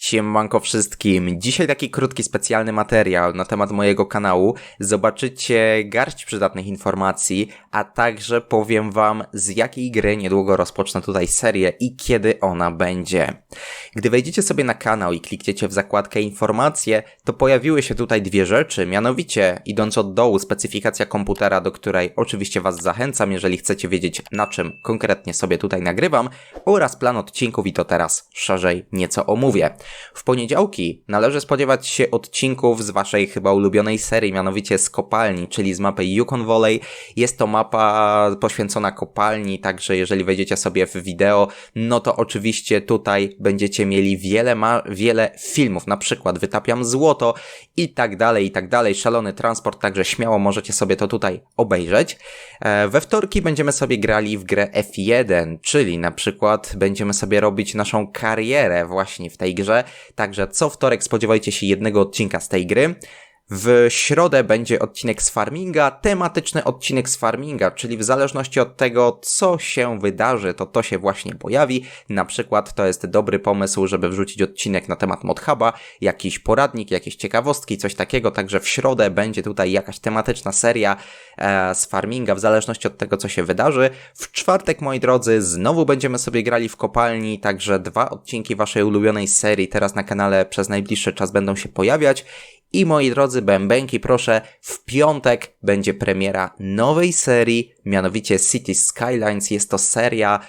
Siemanko wszystkim. Dzisiaj taki krótki specjalny materiał na temat mojego kanału. Zobaczycie garść przydatnych informacji, a także powiem wam z jakiej gry niedługo rozpocznę tutaj serię i kiedy ona będzie. Gdy wejdziecie sobie na kanał i klikniecie w zakładkę informacje, to pojawiły się tutaj dwie rzeczy, mianowicie idąc od dołu specyfikacja komputera, do której oczywiście was zachęcam, jeżeli chcecie wiedzieć na czym konkretnie sobie tutaj nagrywam oraz plan odcinków i to teraz szerzej nieco omówię. W poniedziałki należy spodziewać się odcinków z waszej chyba ulubionej serii, mianowicie z kopalni, czyli z mapy Yukon Valley. Jest to mapa poświęcona kopalni, także jeżeli wejdziecie sobie w wideo, no to oczywiście tutaj będziecie mieli wiele, ma wiele filmów, na przykład wytapiam złoto i tak dalej, i tak dalej, szalony transport, także śmiało możecie sobie to tutaj obejrzeć. E, we wtorki będziemy sobie grali w grę F1, czyli na przykład będziemy sobie robić naszą karierę właśnie w tej grze, Także co wtorek spodziewajcie się jednego odcinka z tej gry. W środę będzie odcinek z farminga, tematyczny odcinek z farminga, czyli w zależności od tego, co się wydarzy, to to się właśnie pojawi. Na przykład to jest dobry pomysł, żeby wrzucić odcinek na temat modhuba, jakiś poradnik, jakieś ciekawostki, coś takiego, także w środę będzie tutaj jakaś tematyczna seria e, z farminga, w zależności od tego, co się wydarzy. W czwartek, moi drodzy, znowu będziemy sobie grali w kopalni, także dwa odcinki waszej ulubionej serii teraz na kanale przez najbliższy czas będą się pojawiać. I moi drodzy bębenki, proszę, w piątek będzie premiera nowej serii, mianowicie City Skylines. Jest to seria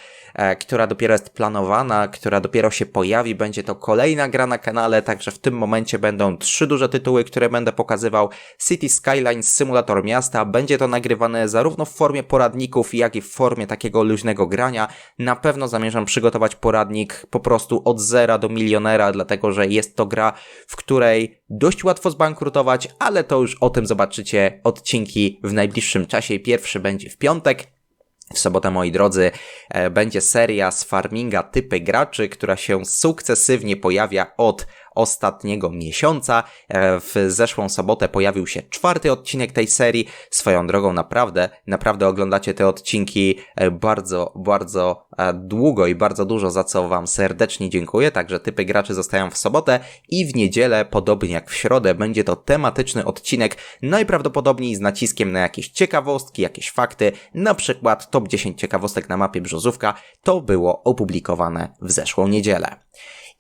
która dopiero jest planowana, która dopiero się pojawi. Będzie to kolejna gra na kanale, także w tym momencie będą trzy duże tytuły, które będę pokazywał. City Skylines, symulator miasta. Będzie to nagrywane zarówno w formie poradników, jak i w formie takiego luźnego grania. Na pewno zamierzam przygotować poradnik po prostu od zera do milionera, dlatego że jest to gra, w której dość łatwo zbankrutować, ale to już o tym zobaczycie odcinki w najbliższym czasie. Pierwszy będzie w piątek, w sobotę, moi drodzy, e, będzie seria z farminga typy graczy, która się sukcesywnie pojawia od ostatniego miesiąca. E, w zeszłą sobotę pojawił się czwarty odcinek tej serii. Swoją drogą naprawdę, naprawdę oglądacie te odcinki e, bardzo, bardzo e, długo i bardzo dużo, za co Wam serdecznie dziękuję. Także typy graczy zostają w sobotę i w niedzielę, podobnie jak w środę, będzie to tematyczny odcinek, najprawdopodobniej z naciskiem na jakieś ciekawostki, jakieś fakty, na przykład top 10 ciekawostek na mapie Brzozówka. To było opublikowane w zeszłą niedzielę.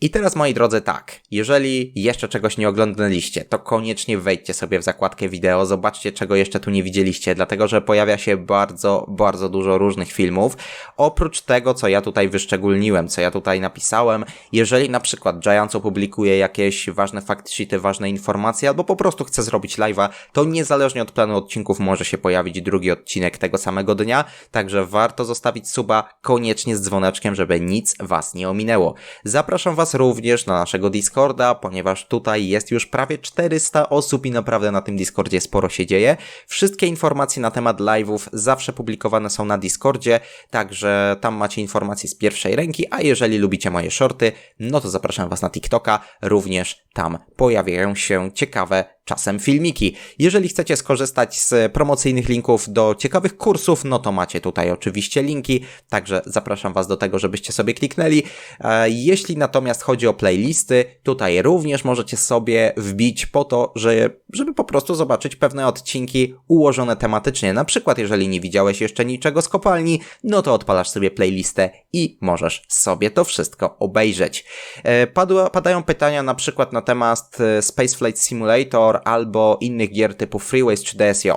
I teraz moi drodzy tak, jeżeli jeszcze czegoś nie oglądaliście, to koniecznie wejdźcie sobie w zakładkę wideo, zobaczcie czego jeszcze tu nie widzieliście, dlatego że pojawia się bardzo, bardzo dużo różnych filmów. Oprócz tego, co ja tutaj wyszczególniłem, co ja tutaj napisałem, jeżeli na przykład Giants opublikuje jakieś ważne faktsheety, ważne informacje, albo po prostu chce zrobić live'a, to niezależnie od planu odcinków może się pojawić drugi odcinek tego samego dnia, także warto zostawić suba koniecznie z dzwoneczkiem, żeby nic was nie ominęło. Zapraszam was również na naszego Discorda, ponieważ tutaj jest już prawie 400 osób i naprawdę na tym Discordzie sporo się dzieje. Wszystkie informacje na temat live'ów zawsze publikowane są na Discordzie, także tam macie informacje z pierwszej ręki, a jeżeli lubicie moje shorty, no to zapraszam Was na TikToka, również tam pojawiają się ciekawe czasem filmiki. Jeżeli chcecie skorzystać z promocyjnych linków do ciekawych kursów, no to macie tutaj oczywiście linki, także zapraszam Was do tego, żebyście sobie kliknęli. E, jeśli natomiast chodzi o playlisty, tutaj również możecie sobie wbić po to, że, żeby po prostu zobaczyć pewne odcinki ułożone tematycznie. Na przykład, jeżeli nie widziałeś jeszcze niczego z kopalni, no to odpalasz sobie playlistę i możesz sobie to wszystko obejrzeć. E, padła, padają pytania na przykład na temat e, Space Flight albo innych gier typu Freeways czy DSJ.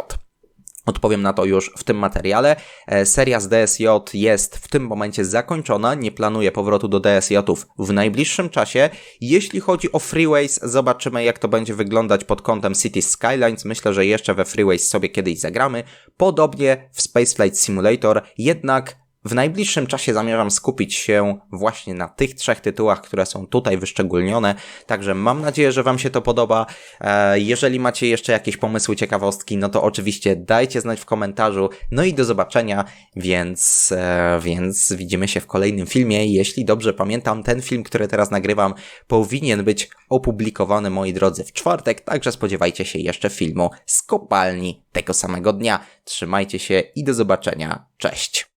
Odpowiem na to już w tym materiale. E, seria z DSJ jest w tym momencie zakończona, nie planuję powrotu do DSJ-ów w najbliższym czasie. Jeśli chodzi o Freeways, zobaczymy jak to będzie wyglądać pod kątem City Skylines. Myślę, że jeszcze we Freeways sobie kiedyś zagramy. Podobnie w Spaceflight Simulator, jednak w najbliższym czasie zamierzam skupić się właśnie na tych trzech tytułach, które są tutaj wyszczególnione, także mam nadzieję, że Wam się to podoba. E, jeżeli macie jeszcze jakieś pomysły, ciekawostki, no to oczywiście dajcie znać w komentarzu. No i do zobaczenia, więc, e, więc widzimy się w kolejnym filmie. Jeśli dobrze pamiętam, ten film, który teraz nagrywam, powinien być opublikowany, moi drodzy, w czwartek, także spodziewajcie się jeszcze filmu z kopalni tego samego dnia. Trzymajcie się i do zobaczenia. Cześć!